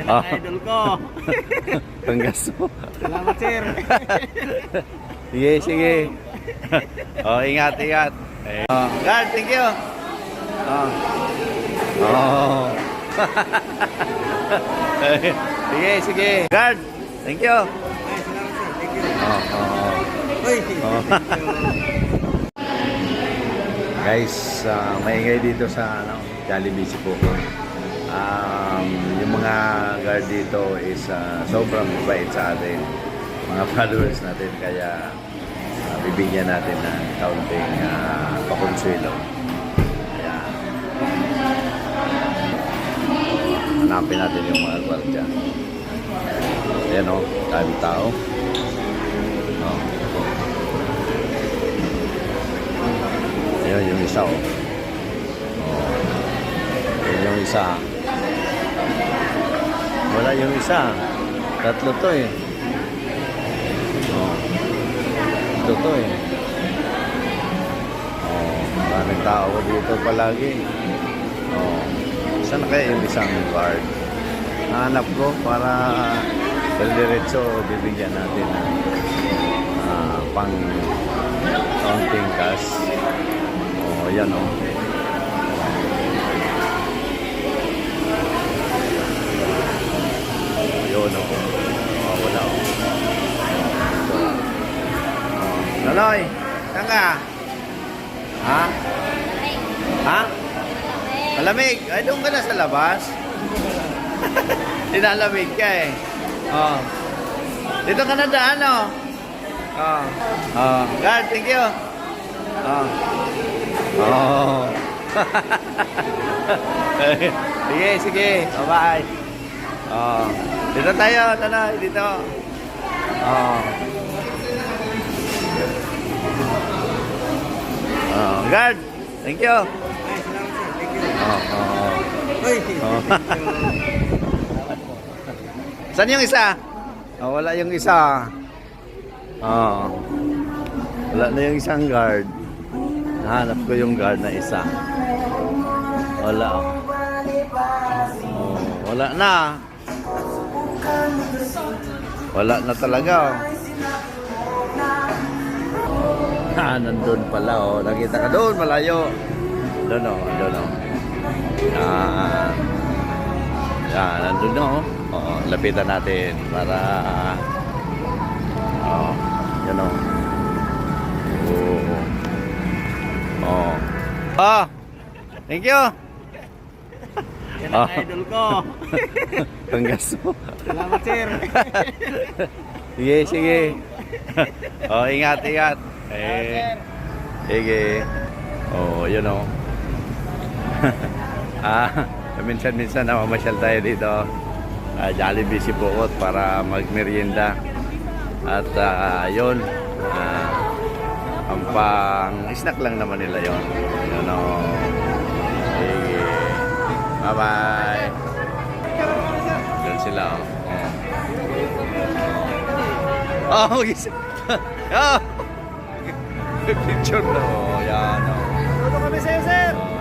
Yan Oh. ang idol ko. Panggas mo. Salamat, sir. Sige, sige. oh, ingat, ingat. Eh, oh, guard, thank you. Oh. Oh. sige, sige. Guard, thank you. Oh, oh. Oh. Guys, uh, maingay dito sa ano, Jollibee Sipuko. Um, yung mga guard dito is uh, sobrang mabait sa atin. Mga followers natin. Kaya uh, bibigyan natin ng kaunting uh, pakonsuelo. Kaya hanapin natin yung mga gwardiya. Ayan o, dami tao. Oh. Ayan yung isa oh. Oh. Ayan yung isa. Wala yung isa. Tatlo to eh. Oh. Ito to eh. Oh, maraming tao dito palagi. Oh. Saan kaya yung isang guard? Hanap ko para sa diretso bibigyan natin ng ah, pang counting cash. Oh, yan oh. Oh. Oh, wala oh. Ito. Oh. Nanoy, saan ka? Ha? Ha? Malamig. Ay, doon ka na sa labas. Tinalamig ka eh. Oh. Dito ka na daan oh. Oh. Oh. God, thank you. Oh. Oh. sige, sige. Bye-bye. Oh. Dito tayo, tanoy, dito. Oh. Oh, guard. Thank you. Oh, oh. Oh. Saan yung isa? Oh, wala yung isa. Oh. Wala na yung isang guard. Nahanap ko yung guard na isa. Wala. Oh, wala na. Wala na talaga. Oh. Ah, nandun pala oh. Nakita ka doon, malayo. Doon oh, doon oh. Yan. Yan, nandun oh. Oo, lapitan natin para Oo, yan oh. Oo. Oo. Oh. Thank you. Yan ang Oh. idol ko. Panggas mo. Salamat, sir. sige, sige. oh, ingat, ingat. Eh, sige. Oh, yun oh. ah, minsan-minsan namamasyal tayo dito. Uh, Jollibee Sipukot para magmerienda. At ah, yun, ah, ang pang snack lang naman nila yon. Yun oh. Bye-bye. Doon sila oh. Oh, oh mag-isip. oh. Picture na. Oh, yan. Oh. Tuto kami sa'yo, sir. Oh,